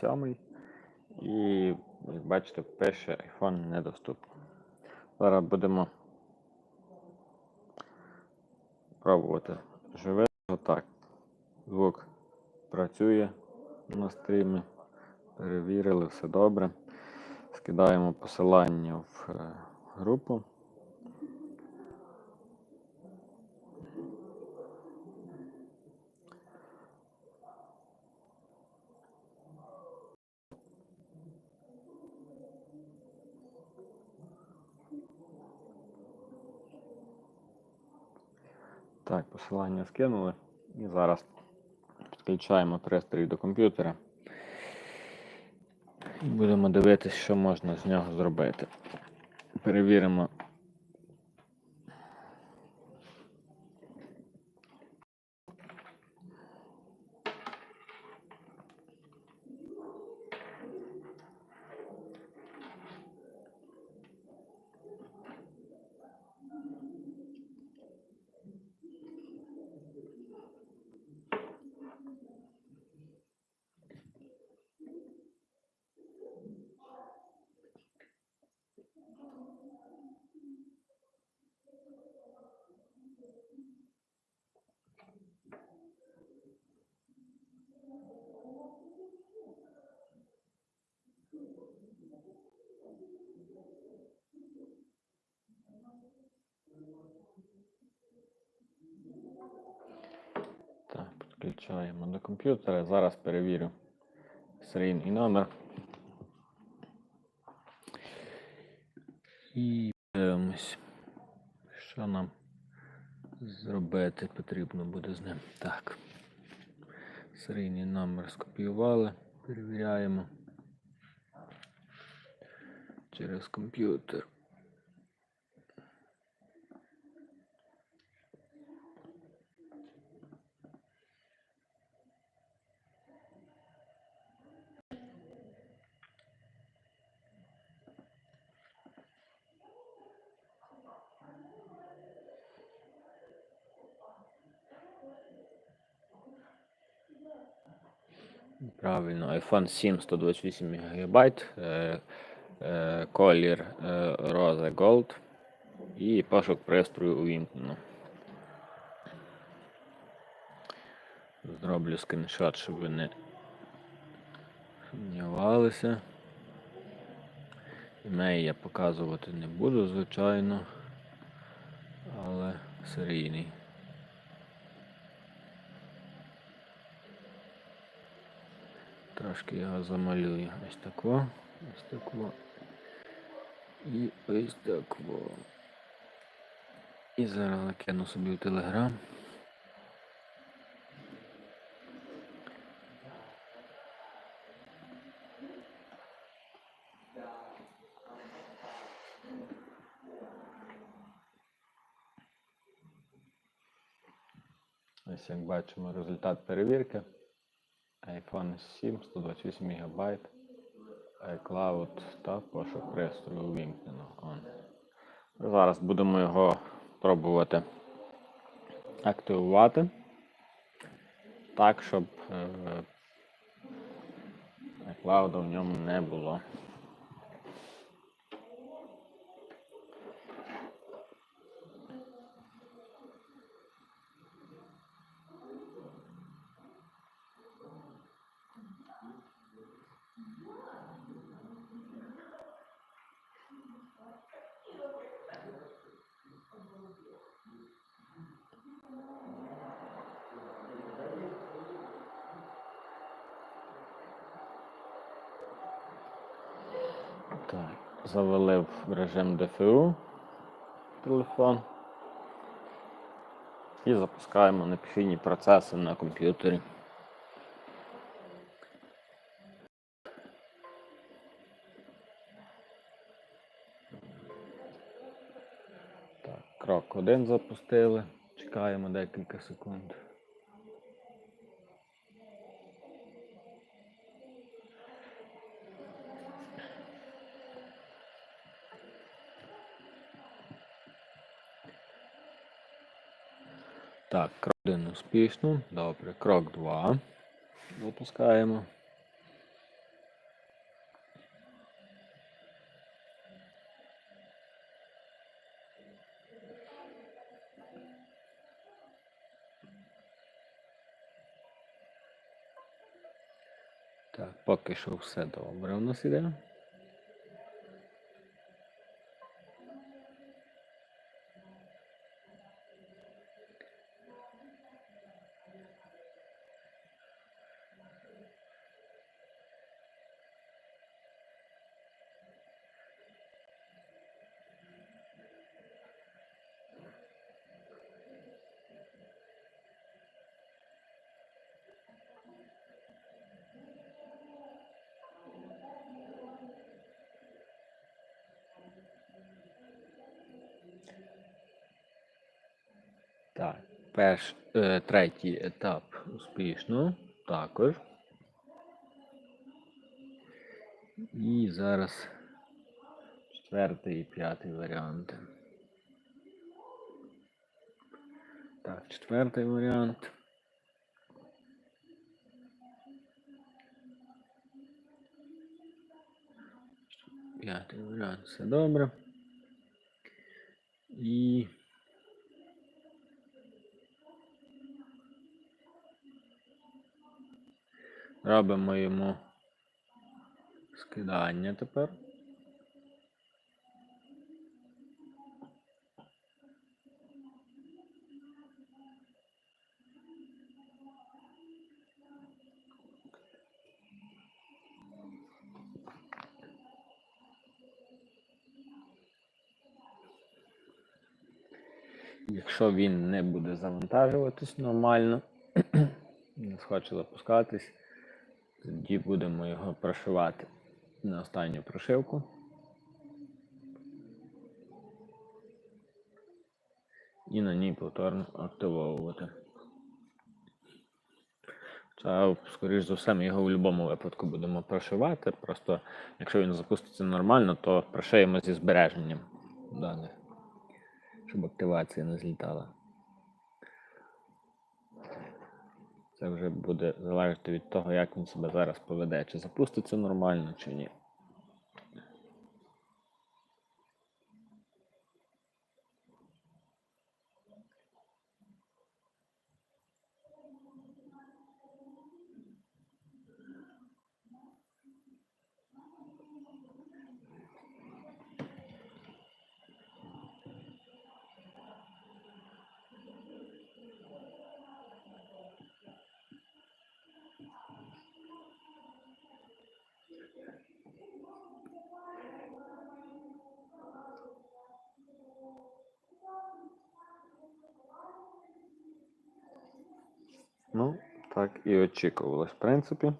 7. І, як бачите, пише iPhone недоступний. Зараз будемо пробувати живе. Отак. Звук працює на стрімі. Перевірили, все добре. Скидаємо посилання в е, групу. Так, посилання скинули. І зараз підключаємо пристрій до комп'ютера. І будемо дивитися, що можна з нього зробити. Перевіримо. Так, підключаємо до комп'ютера. Зараз перевірю серійний номер. І дивимось, що нам зробити потрібно буде з ним. Так. Серійний номер скопіювали, перевіряємо через комп'ютер. Правильно, iPhone 7 128 ГБ, е, е, колір е, Rose Gold і пошук пристрою увімкнено. Зроблю скріншот, щоб ви не сумнівалися. Імей я показувати не буду, звичайно, але серійний. Трошки його замалюю. Ось тако, ось тако. І ось тако. І зараз накину собі в телеграм. Ось як бачимо результат перевірки. iPhone 7, 128 МБ, iCloud та пошук пристрою увімкнено. Он. Зараз будемо його пробувати активувати так, щоб е, iCloud в ньому не було. Так, завалив в режим ДФУ телефон. І запускаємо необхідні процеси на комп'ютері. Так, крок один запустили. Чекаємо декілька секунд. успішно. Добре, крок 2. Запускаємо. Так, поки що все добре у нас іде. Так, перш, е, третій етап успішно. Також. І зараз четвертий і п'ятий варіанти. Так, четвертий варіант. П'ятий варіант, все добре. І робимо йому скидання тепер. Якщо він не буде завантажуватись нормально, не схоче запускатись, тоді будемо його прошивати на останню прошивку. І на ній повторно активовувати. Це, скоріш за все, ми його в будь-якому випадку будемо прошивати. Просто якщо він запуститься нормально, то прошиємо зі збереженням даних щоб активація не злітала. Це вже буде залежати від того, як він себе зараз поведе, чи запуститься нормально, чи ні. Ну, так і очікувалось, в принципі.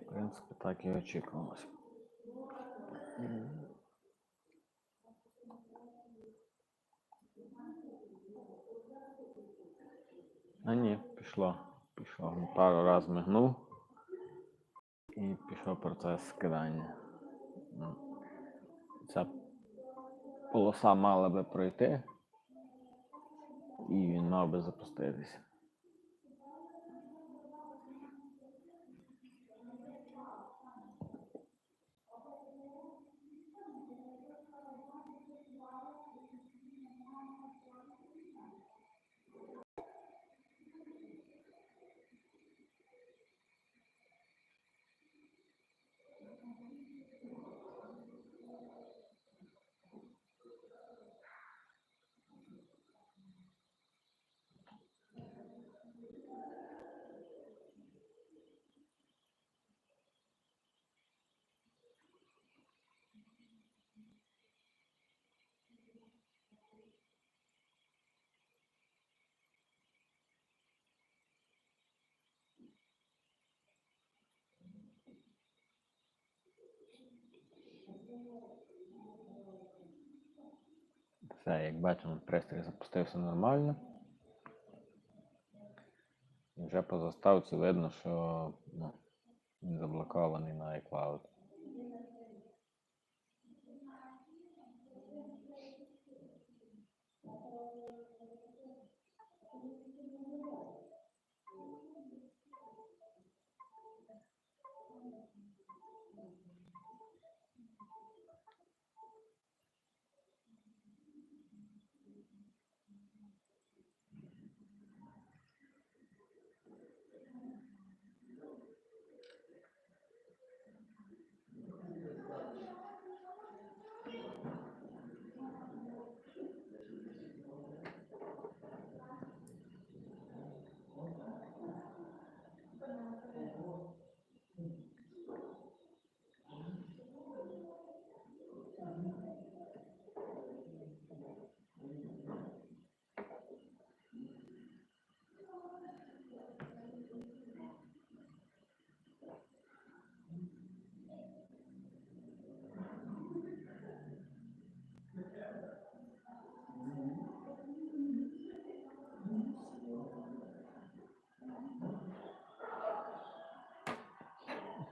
В принципі, так і очікувалось. А ні, пішло. Пішло. Пару раз мигнув і пішов процес скидання. Ну, Ця полоса мала би пройти, і він мав би запуститися. Все, як бачимо, пристрій запустився нормально. І вже по заставці видно, що ну, він заблокований на iCloud.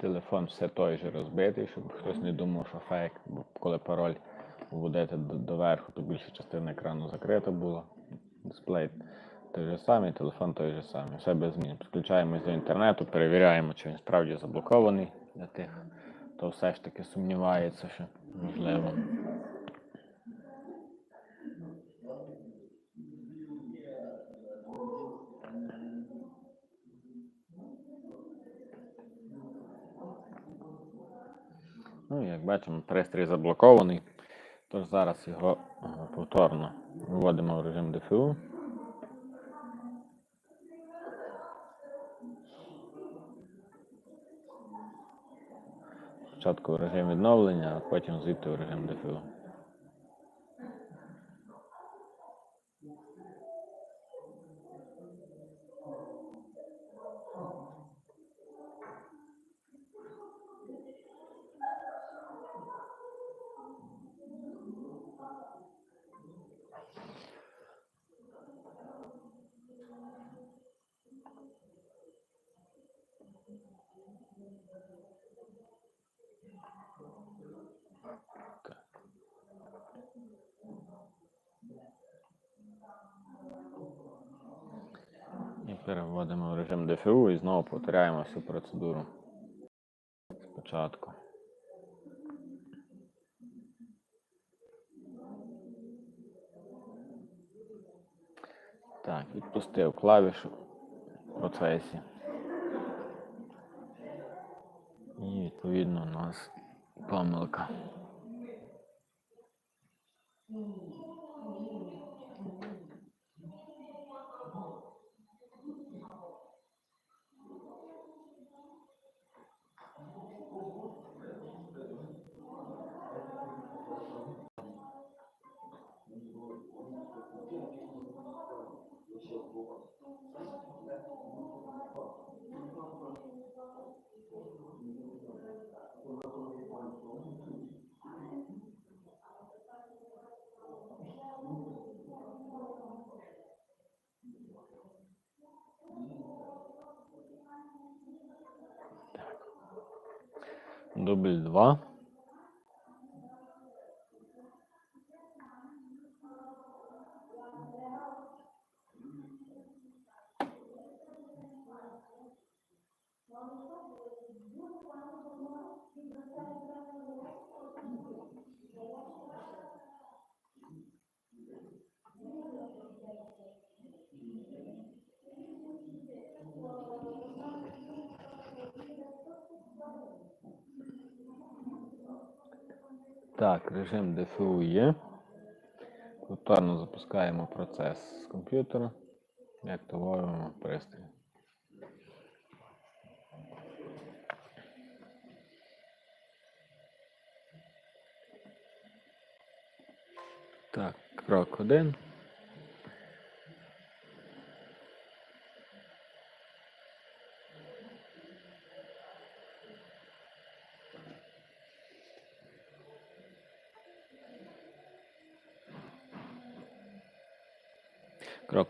Телефон все той же розбитий, щоб хтось не думав, що фейк, бо коли пароль вводити доверху, то більша частина екрану закрита була. Дисплей той же самий, телефон той же самий. Все без змін. Підключаємось до інтернету, перевіряємо, чи він справді заблокований для тих, хто все ж таки сумнівається, що можливо. Ну, як бачимо, пристрій заблокований. Тож зараз його повторно вводимо в режим ДФУ. Спочатку в режим відновлення, а потім звідти в режим ДФУ. І переводимо в режим ДФУ і знову повторяємо всю процедуру. Спочатку. Так, відпустив клавішу в процесі. І відповідно у нас помилка. Дубль 2. Так, режим ДФУ є. Повторно запускаємо процес з комп'ютера і активуємо пристрій. Так, крок один.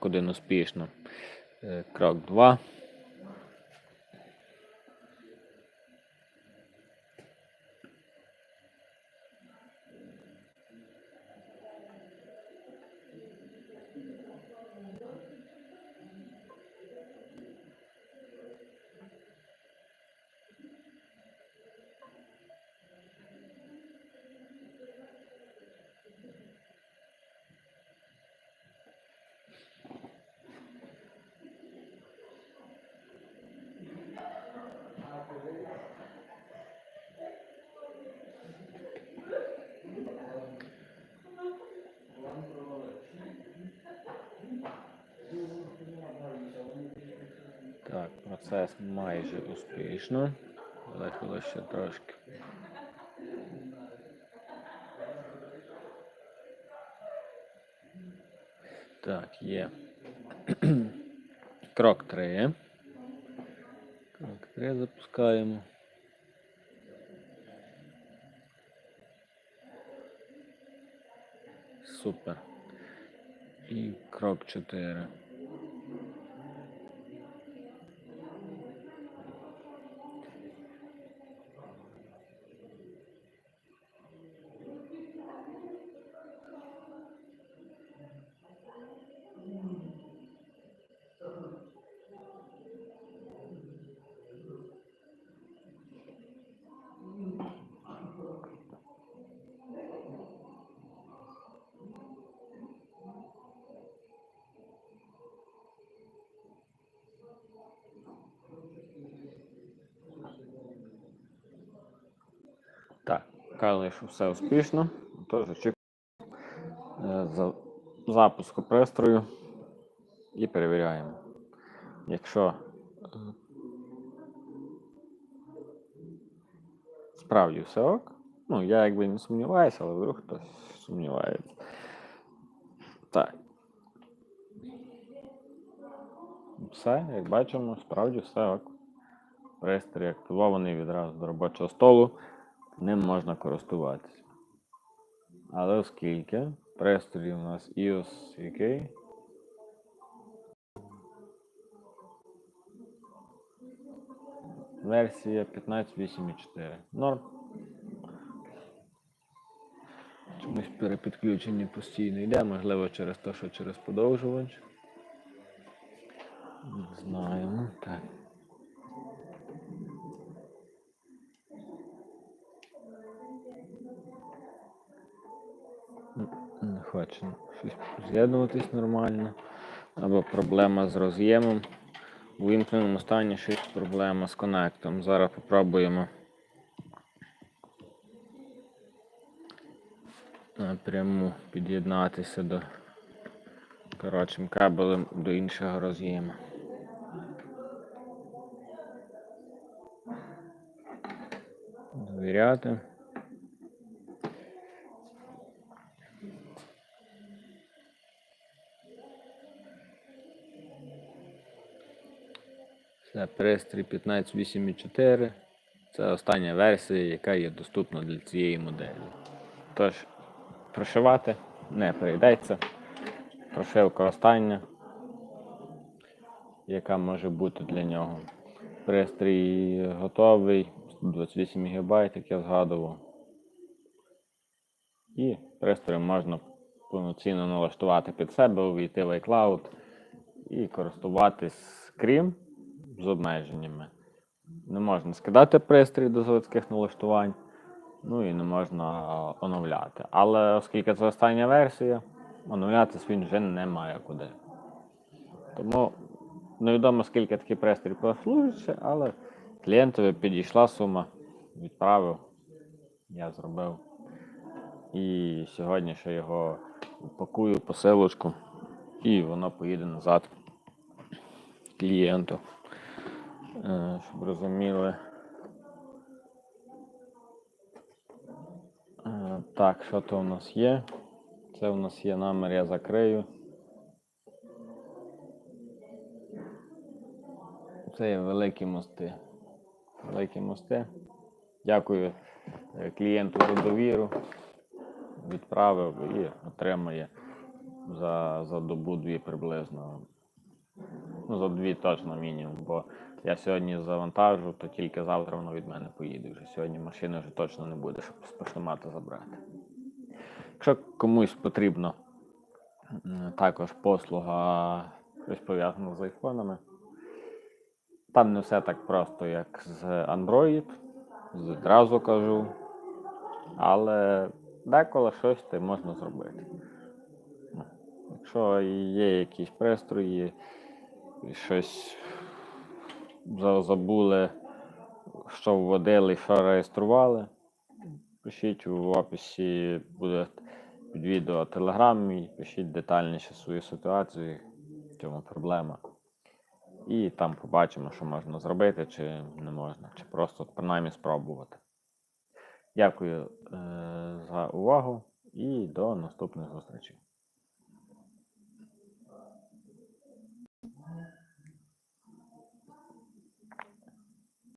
1 успішно. Е, крок 2. Процес майже успішно. Залишилося ще трошки. Так, є. Крок 3. Крок 3 запускаємо. Супер. І крок 4. Казали, що все успішно. Тож очікуємо е, запуску пристрою і перевіряємо. Якщо е, справді все ок, ну я якби не сумніваюся, але вдруг хтось сумнівається. Так. Все, як бачимо, справді все ок. Пристрій активований відразу до робочого столу, ним можна користуватися. Але оскільки пристрій у нас iOS який? Версія 15.8.4. Норм. Чомусь перепідключення постійно йде, можливо, через те, що через подовжувач. Не знаю, так. Хоче щось з'єднуватись нормально. Або проблема з роз'ємом. У вимкненому стані є проблема з коннектом. Зараз попробуємо напряму під'єднатися до коротшим кабелем до іншого роз'єму. Довіряти. Це пристрій 15.8.4. Це остання версія, яка є доступна для цієї моделі. Тож, прошивати не прийдеться. Прошивка остання, яка може бути для нього. Пристрій готовий, 28 ГБ, як я згадував. І пристрій можна повноцінно налаштувати під себе, увійти в iCloud і користуватись крім з обмеженнями. Не можна скидати пристрій до заводських налаштувань, ну і не можна оновляти. Але оскільки це остання версія, оновлятися він вже не має куди. Тому невідомо скільки такий пристрій прослужить, але клієнтові підійшла сума, відправив, я зробив. І сьогодні ще його упакую посилочку, і воно поїде назад клієнту. Е, Щоб розуміли. Е, Так, що то у нас є? Це у нас є номер, я закрию. Це є великі мости. Великі мости. Дякую е, клієнту за довіру. Відправив і отримає за, за добу дві приблизно. Ну, за дві точно мінімум, бо я сьогодні завантажу, то тільки завтра воно від мене поїде. Вже сьогодні машини вже точно не буде, щоб з поштомата забрати. Якщо комусь потрібно також послуга щось пов'язана з айфонами, там не все так просто, як з Android, зразу кажу. Але деколи щось ти можна зробити. Якщо є якісь пристрої, щось забули, що вводили, що реєстрували, пишіть в описі буде під відео телеграм мій, пишіть детальніше свою ситуацію, в чому проблема. І там побачимо, що можна зробити, чи не можна, чи просто принаймні спробувати. Дякую е, за увагу і до наступних зустрічей.